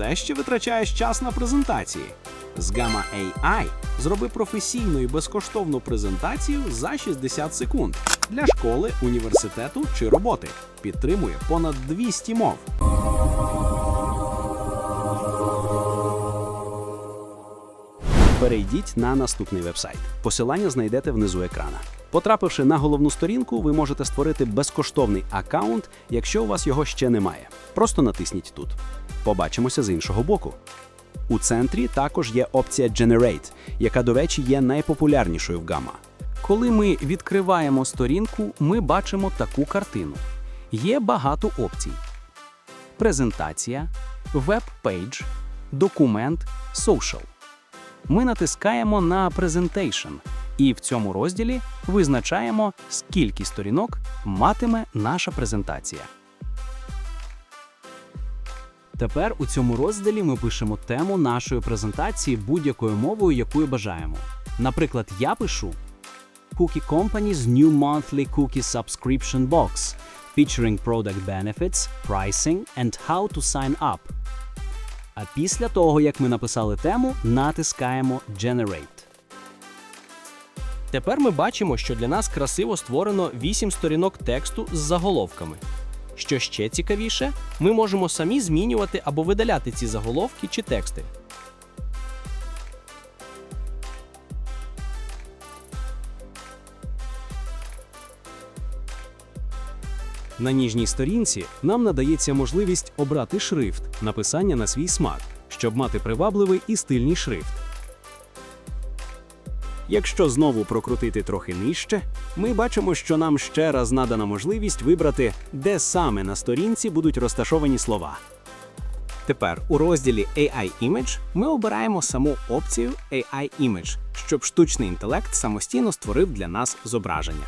все ще витрачаєш час на презентації? З Gamma AI зроби професійну і безкоштовну презентацію за 60 секунд для школи, університету чи роботи. Підтримує понад 200 мов. Перейдіть на наступний вебсайт. Посилання знайдете внизу екрана. Потрапивши на головну сторінку, ви можете створити безкоштовний аккаунт, якщо у вас його ще немає. Просто натисніть тут. Побачимося з іншого боку. У центрі також є опція Generate, яка, до речі, є найпопулярнішою в Gamma. Коли ми відкриваємо сторінку, ми бачимо таку картину. Є багато опцій: презентація, веб-пейдж, документ, social. Ми натискаємо на Presentation і в цьому розділі визначаємо, скільки сторінок матиме наша презентація. Тепер у цьому розділі ми пишемо тему нашої презентації будь-якою мовою, якою бажаємо. Наприклад, я пишу Cookie Company's new monthly cookie subscription box, featuring product benefits, pricing and how to sign up. А після того, як ми написали тему, натискаємо Generate. Тепер ми бачимо, що для нас красиво створено 8 сторінок тексту з заголовками. Що ще цікавіше, ми можемо самі змінювати або видаляти ці заголовки чи тексти. На ніжній сторінці нам надається можливість обрати шрифт, написання на свій смак, щоб мати привабливий і стильний шрифт. Якщо знову прокрутити трохи нижче, ми бачимо, що нам ще раз надана можливість вибрати, де саме на сторінці будуть розташовані слова. Тепер у розділі AI Image ми обираємо саму опцію AI Image, щоб штучний інтелект самостійно створив для нас зображення.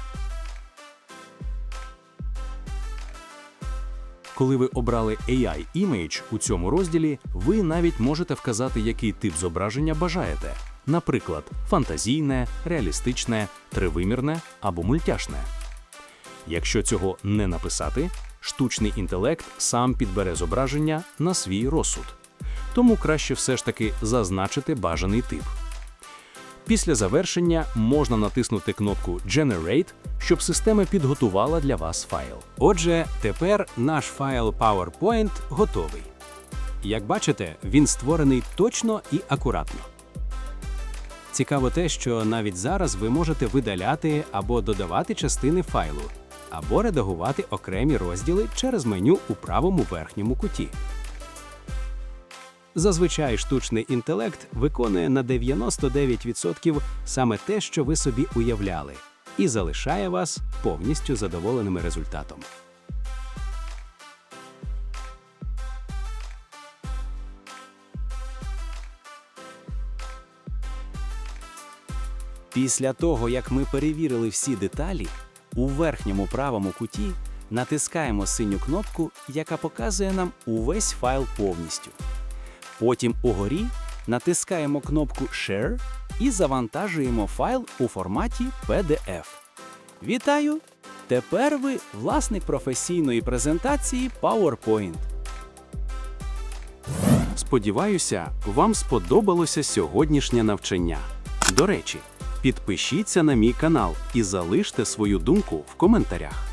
Коли ви обрали AI Image у цьому розділі, ви навіть можете вказати, який тип зображення бажаєте. Наприклад, фантазійне, реалістичне, тривимірне або мультяшне. Якщо цього не написати, штучний інтелект сам підбере зображення на свій розсуд. Тому краще все ж таки зазначити бажаний тип. Після завершення можна натиснути кнопку Generate, щоб система підготувала для вас файл. Отже, тепер наш файл PowerPoint готовий. Як бачите, він створений точно і акуратно. Цікаво те, що навіть зараз ви можете видаляти або додавати частини файлу, або редагувати окремі розділи через меню у правому верхньому куті. Зазвичай штучний інтелект виконує на 99% саме те, що ви собі уявляли, і залишає вас повністю задоволеними результатом. Після того, як ми перевірили всі деталі, у верхньому правому куті натискаємо синю кнопку, яка показує нам увесь файл повністю. Потім угорі натискаємо кнопку Share і завантажуємо файл у форматі PDF. Вітаю! Тепер ви власник професійної презентації PowerPoint. Сподіваюся, вам сподобалося сьогоднішнє навчання. До речі, підпишіться на мій канал і залиште свою думку в коментарях.